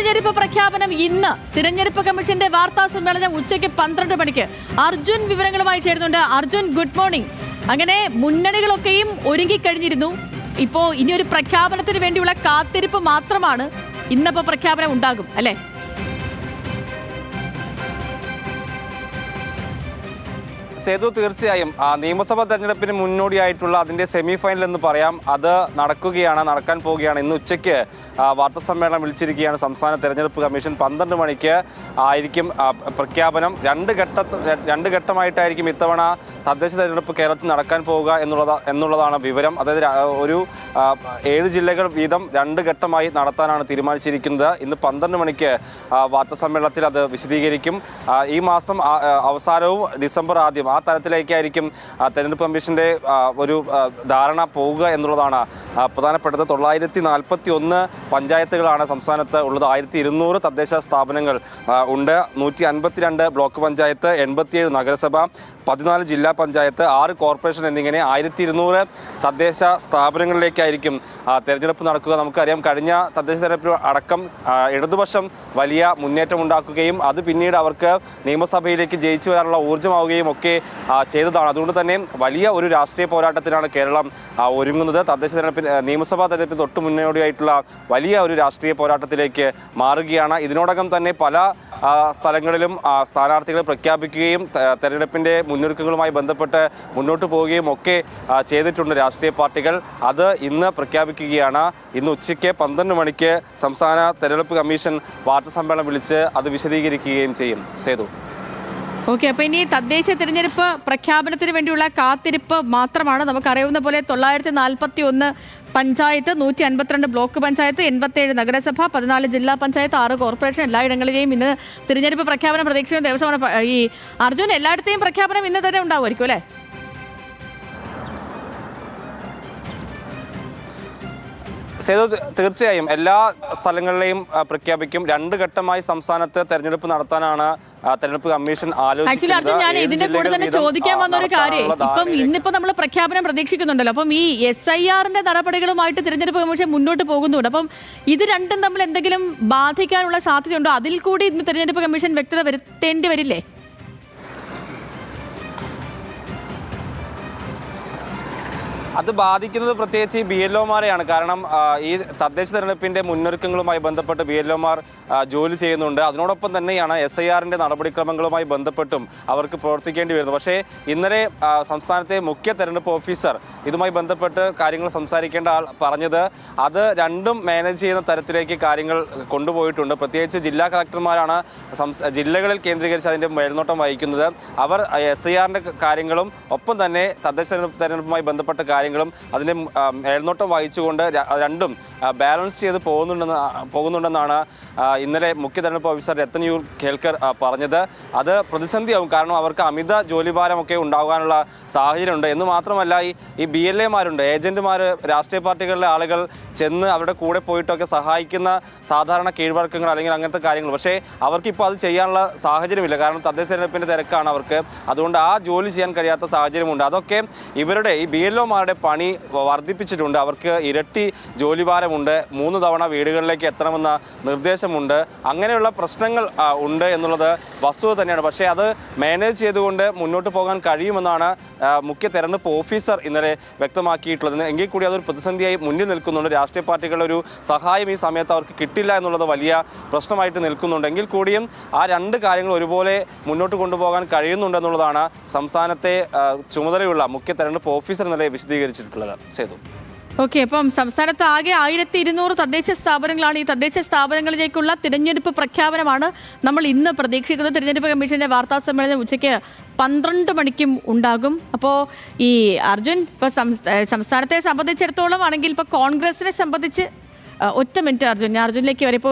തിരഞ്ഞെടുപ്പ് പ്രഖ്യാപനം ഇന്ന്. തിരഞ്ഞെടുപ്പ് കമ്മീഷന്റെ വാർത്താ സമ്മേളനം ഉച്ചയ്ക്ക് പന്ത്രണ്ട് മണിക്ക്. അർജുൻ വിവരങ്ങളുമായി ചേരുന്നുണ്ട്. അർജുൻ ഗുഡ് മോർണിംഗ് അങ്ങനെ മുന്നണികളൊക്കെയും ഒരുങ്ങിക്കഴിഞ്ഞിരുന്നു. ഇപ്പോ ഇനി ഒരു പ്രഖ്യാപനത്തിന് വേണ്ടിയുള്ള കാത്തിരിപ്പ് മാത്രമാണ് ഇന്നപ്പോ പ്രഖ്യാപനം ഉണ്ടാകും. അല്ലേ? സേതു തീർച്ചയായും നിയമസഭാ തെരഞ്ഞെടുപ്പിന് മുന്നോടിയായിട്ടുള്ള അതിന്റെ സെമി ഫൈനൽ എന്ന് പറയാം. അത് നടക്കുകയാണ് നടക്കാൻ പോവുകയാണ്. ഇന്ന് ഉച്ചയ്ക്ക് വാർത്താസമ്മേളനം വാർത്താ സമ്മേളനം വിളിച്ചിരിക്കുകയാണ് സംസ്ഥാന തെരഞ്ഞെടുപ്പ് കമ്മീഷൻ. പന്ത്രണ്ട് മണിക്ക് ആയിരിക്കും പ്രഖ്യാപനം. രണ്ട് ഘട്ട രണ്ട് ഘട്ടമായിട്ടായിരിക്കും ഇത്തവണ തദ്ദേശ തെരഞ്ഞെടുപ്പ് കേരളത്തിൽ നടക്കാൻ പോവുക എന്നുള്ളത് എന്നുള്ളതാണ് വിവരം. അതായത് ഒരു ഏഴ് ജില്ലകൾ വീതം രണ്ട് ഘട്ടമായി നടത്താനാണ് തീരുമാനിച്ചിരിക്കുന്നത്. ഇന്ന് പന്ത്രണ്ട് മണിക്ക് വാർത്താസമ്മേളനത്തിൽ വാർത്താ സമ്മേളനത്തിൽ അത് വിശദീകരിക്കും. ഈ മാസം അവസാനവും ഡിസംബർ ആദ്യം ആ തരത്തിലേക്കായിരിക്കും തെരഞ്ഞെടുപ്പ് കമ്മീഷന്റെ ഒരു ധാരണ പോവുക എന്നുള്ളതാണ് പ്രധാനപ്പെട്ടത്. തൊള്ളായിരത്തി നാൽപ്പത്തി ഒന്ന് പഞ്ചായത്തുകളാണ് സംസ്ഥാനത്ത് ഉള്ളത്. ആയിരത്തി ഇരുന്നൂറ് തദ്ദേശ സ്ഥാപനങ്ങൾ ഉണ്ട്. നൂറ്റി അൻപത്തിരണ്ട് ബ്ലോക്ക് പഞ്ചായത്ത് എൺപത്തിയേഴ് നഗരസഭ പതിനാല് ജില്ലാ പഞ്ചായത്ത് ആറ് കോർപ്പറേഷൻ എന്നിങ്ങനെ ആയിരത്തി ഇരുന്നൂറ് തദ്ദേശ സ്ഥാപനങ്ങളിലേക്കായിരിക്കും തെരഞ്ഞെടുപ്പ് നടക്കുക. നമുക്കറിയാം കഴിഞ്ഞ തദ്ദേശ തെരഞ്ഞെടുപ്പ് അടക്കം ഇടതുപക്ഷം വലിയ മുന്നേറ്റം ഉണ്ടാക്കുകയും അത് പിന്നീട് അവർക്ക് നിയമസഭയിലേക്ക് ജയിച്ചു വരാനുള്ള ഊർജമാവുകയും ഒക്കെ ചെയ്തതാണ്. അതുകൊണ്ട് തന്നെ വലിയ ഒരു രാഷ്ട്രീയ പോരാട്ടത്തിനാണ് കേരളം ഒരുങ്ങുന്നത്. തദ്ദേശ തെരഞ്ഞെടുപ്പിന് നിയമസഭാ തെരഞ്ഞെടുപ്പിന് തൊട്ട് മുന്നോടിയായിട്ടുള്ള വലിയ ഒരു രാഷ്ട്രീയ പോരാട്ടത്തിലേക്ക് മാറുകയാണ്. ഇതിനോടകം തന്നെ പല സ്ഥലങ്ങളിലും സ്ഥാനാർത്ഥികളെ പ്രഖ്യാപിക്കുകയും തെരഞ്ഞെടുപ്പിന്റെ മുന്നൊരുക്കങ്ങളുമായി ബന്ധപ്പെട്ട് മുന്നോട്ട് പോവുകയും ഒക്കെ ചെയ്തിട്ടുണ്ട് രാഷ്ട്രീയ പാർട്ടികൾ. അത് ഇന്ന് പ്രഖ്യാപിക്കുകയാണ്. ഇന്ന് ഉച്ചയ്ക്ക് പന്ത്രണ്ട് മണിക്ക് സംസ്ഥാന തെരഞ്ഞെടുപ്പ് കമ്മീഷൻ വാർത്താ സമ്മേളനം വിളിച്ച് അത് വിശദീകരിക്കുകയും ചെയ്യും. സേതു. ഓക്കെ അപ്പോൾ ഇനി തദ്ദേശ തിരഞ്ഞെടുപ്പ് പ്രഖ്യാപനത്തിന് വേണ്ടിയുള്ള കാത്തിരിപ്പ് മാത്രമാണ് നമുക്കറിയാവുന്ന പോലെ തൊള്ളായിരത്തി നാൽപ്പത്തി ഒന്ന് പഞ്ചായത്ത് നൂറ്റി അൻപത്തിരണ്ട് ബ്ലോക്ക് പഞ്ചായത്ത് എൺപത്തേഴ് നഗരസഭ പതിനാല് ജില്ലാ പഞ്ചായത്ത് ആറ് കോർപ്പറേഷൻ എല്ലായിടങ്ങളിലെയും ഇന്ന് തിരഞ്ഞെടുപ്പ് പ്രഖ്യാപനം പ്രതീക്ഷിക്കുന്ന ദിവസമാണ്. ഈ അർജുൻ എല്ലായിടത്തെയും പ്രഖ്യാപനം ഇന്ന് തന്നെ ഉണ്ടാവുമായിരിക്കും അല്ലേ? സേതു തീർച്ചയായും എല്ലാ സ്ഥലങ്ങളിലെയും പ്രഖ്യാപിക്കും. രണ്ട് ഘട്ടമായി സംസ്ഥാനത്ത് തെരഞ്ഞെടുപ്പ് നടത്താനാണ് തെരഞ്ഞെടുപ്പ് കമ്മീഷൻ ആക്ച്വലി അർജുൻ ഞാൻ ഇതിന്റെ കൂടെ തന്നെ ചോദിക്കാൻ വന്ന ഒരു കാര്യം. ഇപ്പം ഇന്നിപ്പോ നമ്മൾ പ്രഖ്യാപനം പ്രതീക്ഷിക്കുന്നുണ്ടല്ലോ. അപ്പം ഈ എസ് ഐ ആറിന്റെ നടപടികളുമായിട്ട് തിരഞ്ഞെടുപ്പ് കമ്മീഷൻ മുന്നോട്ട് പോകുന്നുണ്ട്. അപ്പം ഇത് രണ്ടും തമ്മിൽ എന്തെങ്കിലും ബാധിക്കാനുള്ള സാധ്യതയുണ്ടോ? അതിൽ കൂടി ഇന്ന് തിരഞ്ഞെടുപ്പ് കമ്മീഷൻ വ്യക്തത വരുത്തേണ്ടി വരില്ലേ? അത് ബാധിക്കുന്നത് പ്രത്യേകിച്ച് ഈ ബി എൽ ഒമാരെയാണ് കാരണം ഈ തദ്ദേശ തെരഞ്ഞെടുപ്പിന്റെ മുന്നൊരുക്കങ്ങളുമായി ബന്ധപ്പെട്ട് ബി എൽ ഒമാർ ജോലി ചെയ്യുന്നുണ്ട്. അതിനോടൊപ്പം തന്നെയാണ് എസ് ഐ ആറിന്റെ നടപടിക്രമങ്ങളുമായി ബന്ധപ്പെട്ടും അവർക്ക് പ്രവർത്തിക്കേണ്ടി വരുന്നത്. പക്ഷേ ഇന്നലെ സംസ്ഥാനത്തെ മുഖ്യ തെരഞ്ഞെടുപ്പ് ഓഫീസർ ഇതുമായി ബന്ധപ്പെട്ട് കാര്യങ്ങൾ സംസാരിക്കേണ്ട ആൾ പറഞ്ഞത് അത് രണ്ടും മാനേജ് ചെയ്യുന്ന തരത്തിലേക്ക് കാര്യങ്ങൾ കൊണ്ടുപോയിട്ടുണ്ട്. പ്രത്യേകിച്ച് ജില്ലാ കളക്ടർമാരാണ് ജില്ലകളിൽ കേന്ദ്രീകരിച്ച് അതിന്റെ മേൽനോട്ടം വഹിക്കുന്നത്. അവർ എസ് ഐ ആറിന്റെ കാര്യങ്ങളും ഒപ്പം തന്നെ തദ്ദേശ തെരഞ്ഞെടുപ്പ് തെരഞ്ഞെടുപ്പുമായി ബന്ധപ്പെട്ട കാര്യങ്ങളും അതിന്റെ മേൽനോട്ടം വഹിച്ചുകൊണ്ട് രണ്ടും ബാലൻസ് ചെയ്ത് പോകുന്നുണ്ടെന്ന് പോകുന്നുണ്ടെന്നാണ് ഇന്നലെ മുഖ്യ തെരഞ്ഞെടുപ്പ് ഓഫീസർ രത്നയൂർ കേൾക്കർ പറഞ്ഞത്. അത് പ്രതിസന്ധിയാവും. കാരണം അവർക്ക് അമിത ജോലിഭാരമൊക്കെ ഉണ്ടാകാനുള്ള സാഹചര്യമുണ്ട്. എന്ന് മാത്രമല്ല ഈ ബി എൽ എമാരുണ്ട് ഏജന്റുമാർ രാഷ്ട്രീയ പാർട്ടികളിലെ ആളുകൾ ചെന്ന് അവരുടെ കൂടെ പോയിട്ടൊക്കെ സഹായിക്കുന്ന സാധാരണ കീഴ്വഴക്കങ്ങൾ അല്ലെങ്കിൽ അങ്ങനത്തെ കാര്യങ്ങൾ. പക്ഷേ അവർക്കിപ്പോൾ അത് ചെയ്യാനുള്ള സാഹചര്യമില്ല. കാരണം തദ്ദേശ തെരഞ്ഞെടുപ്പിന്റെ തിരക്കാണ് അവർക്ക്. അതുകൊണ്ട് ആ ജോലി ചെയ്യാൻ കഴിയാത്ത സാഹചര്യമുണ്ട്. അതൊക്കെ ഇവരുടെ ഈ ബി എൽ പണി വർദ്ധിപ്പിച്ചിട്ടുണ്ട്. അവർക്ക് ഇരട്ടി ജോലിഭാരമുണ്ട്. മൂന്ന് തവണ വീടുകളിലേക്ക് എത്തണമെന്ന നിർദ്ദേശമുണ്ട്. അങ്ങനെയുള്ള പ്രശ്നങ്ങൾ ഉണ്ട് എന്നുള്ളത് വസ്തുത തന്നെയാണ്. പക്ഷേ അത് മാനേജ് ചെയ്തുകൊണ്ട് മുന്നോട്ട് പോകാൻ കഴിയുമെന്നാണ് മുഖ്യ തെരഞ്ഞെടുപ്പ് ഓഫീസർ ഇന്നലെ വ്യക്തമാക്കിയിട്ടുള്ളത്. എങ്കിൽ കൂടി അതൊരു പ്രതിസന്ധിയായി മുന്നിൽ നിൽക്കുന്നുണ്ട്. രാഷ്ട്രീയ പാർട്ടികളുടെ ഒരു സഹായം ഈ സമയത്ത് അവർക്ക് കിട്ടില്ല എന്നുള്ളത് വലിയ പ്രശ്നമായിട്ട് നിൽക്കുന്നുണ്ട്. എങ്കിൽ കൂടിയും ആ രണ്ട് കാര്യങ്ങൾ ഒരുപോലെ മുന്നോട്ട് കൊണ്ടുപോകാൻ കഴിയുന്നുണ്ടെന്നുള്ളതാണ് സംസ്ഥാനത്തെ ചുമതലയുള്ള മുഖ്യ തെരഞ്ഞെടുപ്പ് ഓഫീസർ ഇന്നലെ വിശദീകരിച്ചിട്ടുള്ളത് സേതു. ഓക്കെ അപ്പം സംസ്ഥാനത്ത് ആകെ ആയിരത്തി ഇരുന്നൂറ് തദ്ദേശ സ്ഥാപനങ്ങളാണ് ഈ തദ്ദേശ സ്ഥാപനങ്ങളിലേക്കുള്ള തിരഞ്ഞെടുപ്പ് പ്രഖ്യാപനമാണ് നമ്മൾ ഇന്ന് പ്രതീക്ഷിക്കുന്നത്. തിരഞ്ഞെടുപ്പ് കമ്മീഷന്റെ വാർത്താ സമ്മേളനം ഉച്ചയ്ക്ക് പന്ത്രണ്ട് മണിക്കും ഉണ്ടാകും. അപ്പോൾ ഈ അർജുൻ ഇപ്പോൾ സംസ്ഥാനത്തെ സംബന്ധിച്ചിടത്തോളം ആണെങ്കിൽ ഇപ്പോൾ കോൺഗ്രസിനെ സംബന്ധിച്ച് ഒറ്റ മിനിറ്റ് അർജുൻ അർജുനിലേക്ക് വരെ ഇപ്പോൾ